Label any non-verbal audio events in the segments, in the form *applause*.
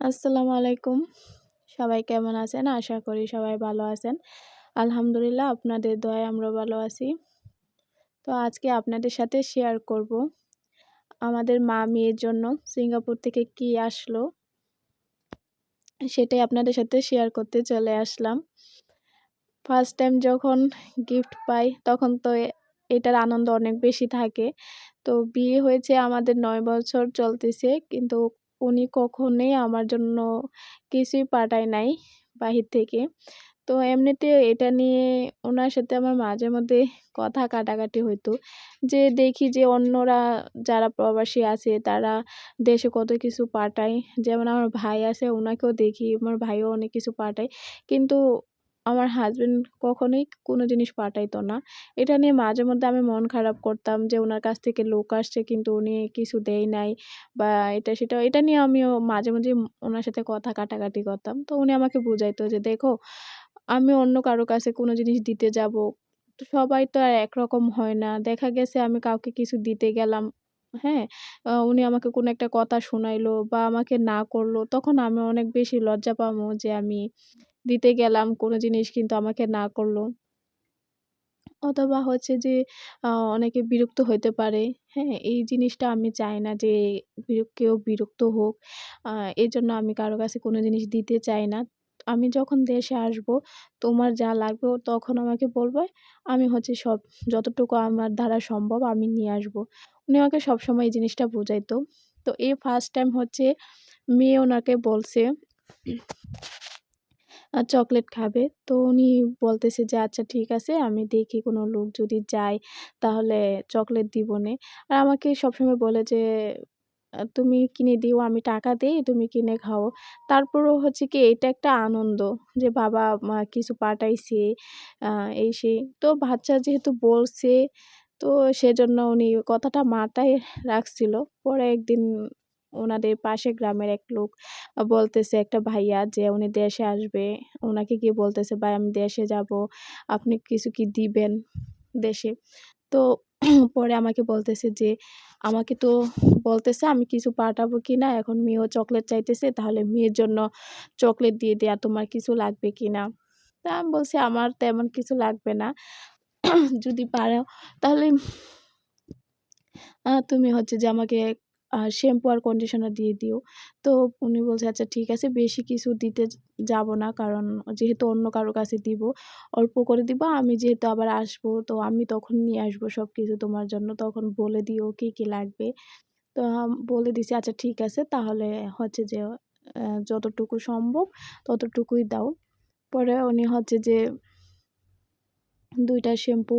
আসসালামু আলাইকুম। সবাই কেমন আছেন? আশা করি সবাই ভালো আছেন। আলহামদুলিল্লাহ আপনাদের দয়ায় আমরা ভালো আছি। তো আজকে আপনাদের সাথে শেয়ার করব আমাদের মা মেয়ের জন্য সিঙ্গাপুর থেকে কি আসলো সেটাই আপনাদের সাথে শেয়ার করতে চলে আসলাম। ফার্স্ট টাইম যখন গিফট পাই তখন তো এটার আনন্দ অনেক বেশি থাকে। তো বিয়ে হয়েছে আমাদের নয় বছর চলতেছে কিন্তু উনি কখনোই আমার জন্য কিছুই পাঠায় নাই বাহির থেকে। তো এমনিতে এটা নিয়ে ওনার সাথে আমার মাঝে মধ্যে কথা কাটাকাটি হইতো। যে দেখি যে অন্যরা যারা প্রবাসী আছে তারা দেশে কত কিছু পাঠায়। যেমন আমার ভাই আছে ওনাকেও দেখি, আমার ভাইও অনেক কিছু পাঠায়। কিন্তু আমার হাজব্যান্ড কখনোই কোনো জিনিস পাঠাইতো না। এটা নিয়ে মাঝে মধ্যে আমি মন খারাপ করতাম যে ওনার কাছ থেকে লোক আসছে কিন্তু উনি কিছু দেয় নাই বা এটা সেটা, এটা নিয়ে আমিও মাঝে মাঝে ওনার সাথে কথা কাটাকাটি করতাম। তো উনি আমাকে বুঝাইতো যে দেখো, আমি অন্য কারও কাছে কোনো জিনিস দিতে যাব। সবাই তো আর একরকম হয় না। দেখা গেছে আমি কাউকে কিছু দিতে গেলাম। হ্যাঁ উনি আমাকে কোনো একটা কথা শোনাইলো বা আমাকে না করল, তখন আমি অনেক বেশি লজ্জা পাবো যে আমি দিতে গেলাম, কোনো জিনিস কিন্তু আমাকে না করল। অথবা হচ্ছে যে অনেকে বিরক্ত হইতে পারে হ্যাঁ এই জিনিসটা আমি চাই না যে কেউ বিরক্ত হোক এই জন্য আমি কারও কাছে কোনো জিনিস দিতে চাই না। আমি যখন দেশে আসব, তোমার যা লাগবে তখন আমাকে বলবে, আমি হচ্ছে সব, যতটুকু আমার দ্বারা সম্ভব আমি নিয়ে আসব। উনি আমাকে সবসময় এই জিনিসটা বোঝাইতো। তো এই ফার্স্ট টাইম হচ্ছে মেয়ে ওনাকে বলছে চকলেট খাবে। তো উনি বলতেছে যে আচ্ছা ঠিক আছে, আমি দেখি কোনো লোক যদি যায়, তাহলে চকলেট দিব নে। আর আমাকে সবসময় বলে যে তুমি কিনে দিও, আমি টাকা দিই, তুমি কিনে খাও। তারপরও হচ্ছে কি এটা একটা আনন্দ যে বাবা কিছু পাঠাইছে এই সেই তো বাচ্চা যেহেতু বলছে, তো সেজন্য উনি কথাটা মাথায় রাখছিল। পরে একদিন ওনাদের পাশে গ্রামের এক লোক বলতেছে একটা ভাইয়া যে উনি দেশে আসবে। ওনাকে গিয়ে বলতেছে, ভাই, আমি দেশে যাব। আপনি কিছু কি দিবেন দেশে? তো পরে আমাকে বলতেছে যে, আমাকে তো বলতেছে আমি কিছু পাঠাবো কি না, এখন মেয়েও চকলেট চাইতেছে, তাহলে মেয়ের জন্য চকলেট দিয়ে দেয়া তোমার কিছু লাগবে কি না? তা আমি বলছি, আমার তেমন কিছু লাগবে না। *clears throat* যদি পারো, তাহলে তুমি হচ্ছে যে আমাকে শ্যাম্পু আর কন্ডিশনার দিয়ে দিও। তো উনি বলছে আচ্ছা ঠিক আছে, বেশি কিছু দিতে যাব না, কারণ যেহেতু অন্য কারও কাছে দিব, অল্প করে দিব, আমি যেহেতু আবার আসব, তো আমি তখন নিয়ে আসব সব কিছু তোমার জন্য। তখন বলে দিও কী কী লাগবে। তো বলে দিছি আচ্ছা ঠিক আছে, তাহলে হচ্ছে যে যতটুকু সম্ভব ততটুকুই দাও। পরে উনি হচ্ছে যে দুইটা শ্যাম্পু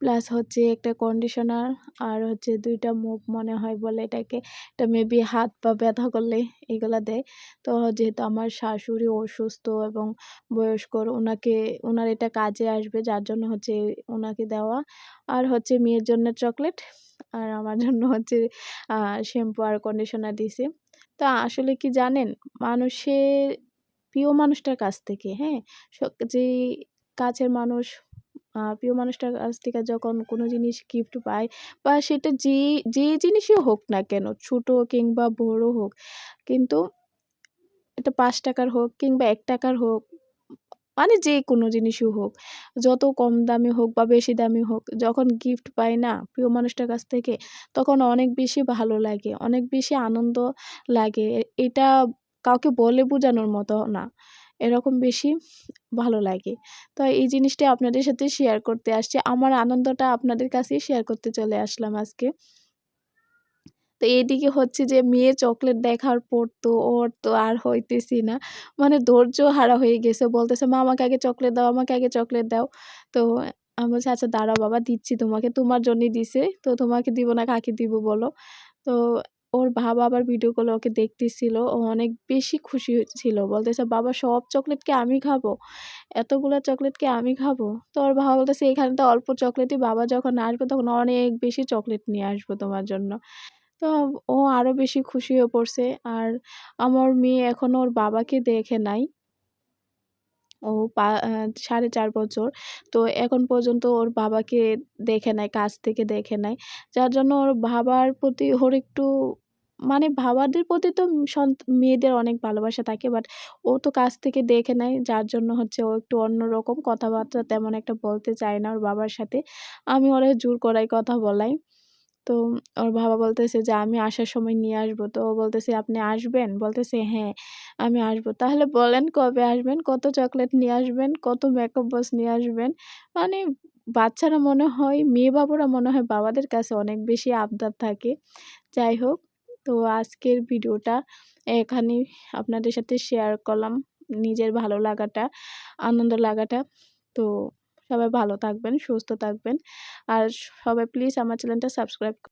প্লাস হচ্ছে একটা কন্ডিশনার আর হচ্ছে দুইটা মুখ মনে হয় বলে এটাকে। এটা মেবি হাত পা ব্যথা করলে এগুলো দেয়। তো যেহেতু আমার শাশুড়ি অসুস্থ এবং বয়স্কর ওনাকে, ওনার এটা কাজে আসবে, যার জন্য হচ্ছে ওনাকে দেওয়া। আর হচ্ছে মেয়ের জন্য চকলেট আর আমার জন্য হচ্ছে শ্যাম্পু আর কন্ডিশনার দিছি। তা আসলে কি জানেন, মানুষের, প্রিয় মানুষটার কাছ থেকে হ্যাঁ? যে কাছের মানুষ প্রিয় মানুষটার কাছ থেকে যখন কোনো জিনিস গিফট পাই বা সেটা যে যে জিনিসই হোক না কেন, ছোট কিংবা বড় হোক, কিন্তু এটা পাঁচ টাকার হোক কিংবা এক টাকার হোক মানে যে কোনো জিনিসই হোক, যত কম দামি হোক বা বেশি দামি হোক, যখন গিফট পাই না প্রিয় মানুষটার কাছ থেকে, তখন অনেক বেশি ভালো লাগে, অনেক বেশি আনন্দ লাগে এটা কাউকে বলে বোঝানোর মতো না। এরকম বেশি ভালো লাগে। তো এই জিনিসটা আপনাদের সাথে শেয়ার করতে আসছি। আমার আনন্দটা আপনাদের কাছেই শেয়ার করতে চলে আসলাম আজকে। তো এইদিকে হচ্ছে যে মেয়ে চকলেট দেখার পর তো ওর তো আর হইতেছি না। মানে ধৈর্য হারা হয়ে গেছে। বলতেছে, মা, আমাকে আগে চকলেট দাও, আমাকে আগে চকলেট দাও। তো আমি বলছি আচ্ছা দাঁড়াও বাবা, দিচ্ছি তোমাকে। তোমার জন্যই দিছে। তো তোমাকে দিব না, কাকে দিব বলো? তো ওর বাবা আবার ভিডিও কলে ওকে দেখতেছিল, ও অনেক বেশি খুশি ছিল। বলতেছে, বাবা, সব চকলেটকে আমি খাব? এতগুলো চকলেটকে আমি খাব? তো ওর বাবা বলতেছে, এখানে তো অল্প চকলেটই বাবা যখন আসবে তখন অনেক বেশি চকলেট নিয়ে আসব তোমার জন্য। তো ও আরও বেশি খুশি হয়ে পড়ছে। আর আমার মেয়ে এখনও ওর বাবাকে দেখে নাই। ও পা সাড়ে চার বছর। তো এখন পর্যন্ত ওর বাবাকে দেখে নেয় কাছ থেকে দেখে নেয় যার জন্য ওর বাবার প্রতি ওর একটু মানে বাবাদের প্রতি তো মেয়েদের অনেক ভালোবাসা থাকে বাট ও তো কাছ থেকে দেখে নেয় যার জন্য হচ্ছে ও একটু অন্যরকম কথাবার্তা তেমন একটা বলতে চায় না ওর বাবার সাথে। আমি ওরা জোর করাই কথা বলাই। তো ওর বাবা বলতেছে যে, আমি আসার সময় নিয়ে আসব। তো ও বলতেছে, আপনি আসবেন? বলতেছে হ্যাঁ আমি আসব। তাহলে বলেন কবে আসবেন? কত চকলেট নিয়ে আসবেন? কত মেকআপ বক্স নিয়ে আসবেন? মানে বাচ্চারা মনে হয়, মেয়ে বাবুরা মনে হয় বাবাদের কাছে অনেক বেশি আবদার থাকে। যাই হোক। তো আজকের ভিডিওটা এখানে আপনাদের সাথে শেয়ার করলাম। নিজের ভালো লাগাটা, আনন্দ লাগাটা। তো সবাই ভালো থাকবেন, সুস্থ থাকবেন। আর সবাই প্লিজ আমার চ্যানেলটা সাবস্ক্রাইব